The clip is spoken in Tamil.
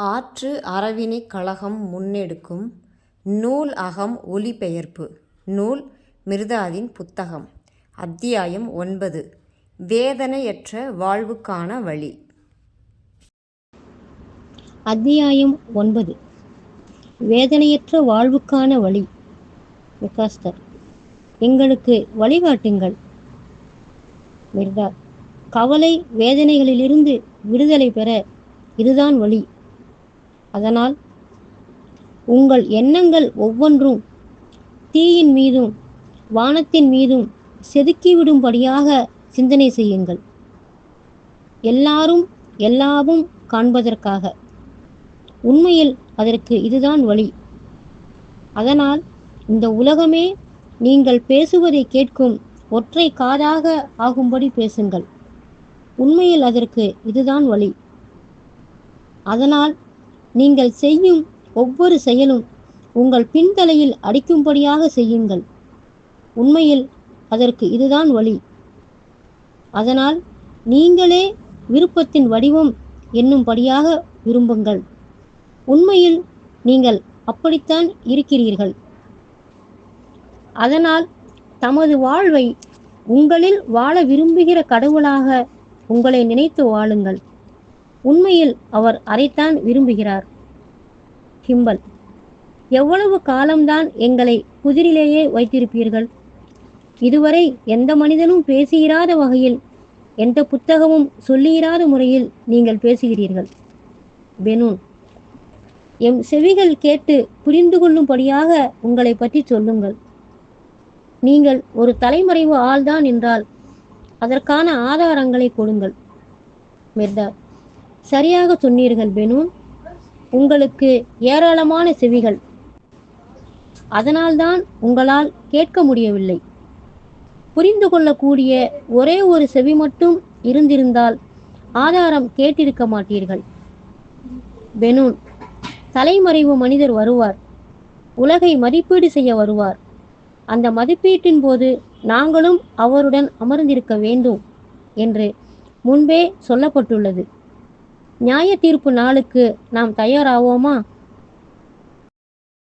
ஆற்று அறவினைக் கழகம் முன்னெடுக்கும் நூல் அகம் ஒலிபெயர்ப்பு. நூல் மிருதாதின் புத்தகம். அத்தியாயம் ஒன்பது. வேதனையற்ற வாழ்வுக்கான வழி. அத்தியாயம் ஒன்பது. வேதனையற்ற வாழ்வுக்கான வழி. விகாஸ்தர் எங்களுக்கு வழிகாட்டுங்கள். மிருதா கவலை வேதனைகளிலிருந்து விடுதலை பெற இதுதான் வழி. அதனால் உங்கள் எண்ணங்கள் ஒவ்வொன்றும் தீயின் மீதும் வானத்தின் மீதும் செதுக்கிவிடும்படியாக சிந்தனை செய்யுங்கள். எல்லாரும் எல்லாவும் காண்பதற்காக. உண்மையில் அதற்கு இதுதான் வழி. அதனால் இந்த உலகமே நீங்கள் பேசுவதை கேட்கும் ஒற்றை காதாக ஆகும்படி பேசுங்கள். உண்மையில் அதற்கு இதுதான் வழி. அதனால் நீங்கள் செய்யும் ஒவ்வொரு செயலும் உங்கள் பின்தலையில் அடிக்கும்படியாக செய்யுங்கள். உண்மையில் அதற்கு இதுதான் வழி. அதனால் நீங்களே விருப்பத்தின் வடிவம் என்னும்படியாக விரும்புங்கள். உண்மையில் நீங்கள் அப்படித்தான் இருக்கிறீர்கள். அதனால் தமது வாழ்வை உங்களில் வாழ விரும்புகிற கடவுளாக உங்களை நினைத்து வாழுங்கள். உண்மையில் அவர் அதைத்தான் விரும்புகிறார். கிம்பல் எவ்வளவு காலம்தான் எங்களை குதிரிலேயே வைத்திருப்பீர்கள்? இதுவரை எந்த மனிதனும் பேசியிராத வகையில் எந்த புத்தகமும் சொல்லியிராத முறையில் நீங்கள் பேசுகிறீர்கள். பெனூன் எம் செவிகள் கேட்டு புரிந்து கொள்ளும்படியாக உங்களை பற்றி சொல்லுங்கள். நீங்கள் ஒரு தலைமறைவு ஆள்தான் என்றால் அதற்கான ஆதாரங்களை கொடுங்கள். மிர்தா சரியாக சொன்னீர்கள் பெனூன். உங்களுக்கு ஏராளமான செவிகள். அதனால்தான் உங்களால் கேட்க முடியவில்லை. புரிந்து கொள்ளக்கூடிய ஒரே ஒரு செவி மட்டும் இருந்திருந்தால் ஆதாரம் கேட்டிருக்க மாட்டீர்கள். பெனூன் தலைமறைவு மனிதர் வருவார். உலகை மதிப்பீடு செய்ய வருவார். அந்த மதிப்பீட்டின் போது நாங்களும் அவருடன் அமர்ந்திருக்க வேண்டும் என்று முன்பே சொல்லப்பட்டுள்ளது. நியாய தீர்ப்பு நாளுக்கு நாம் தயாராவோமா?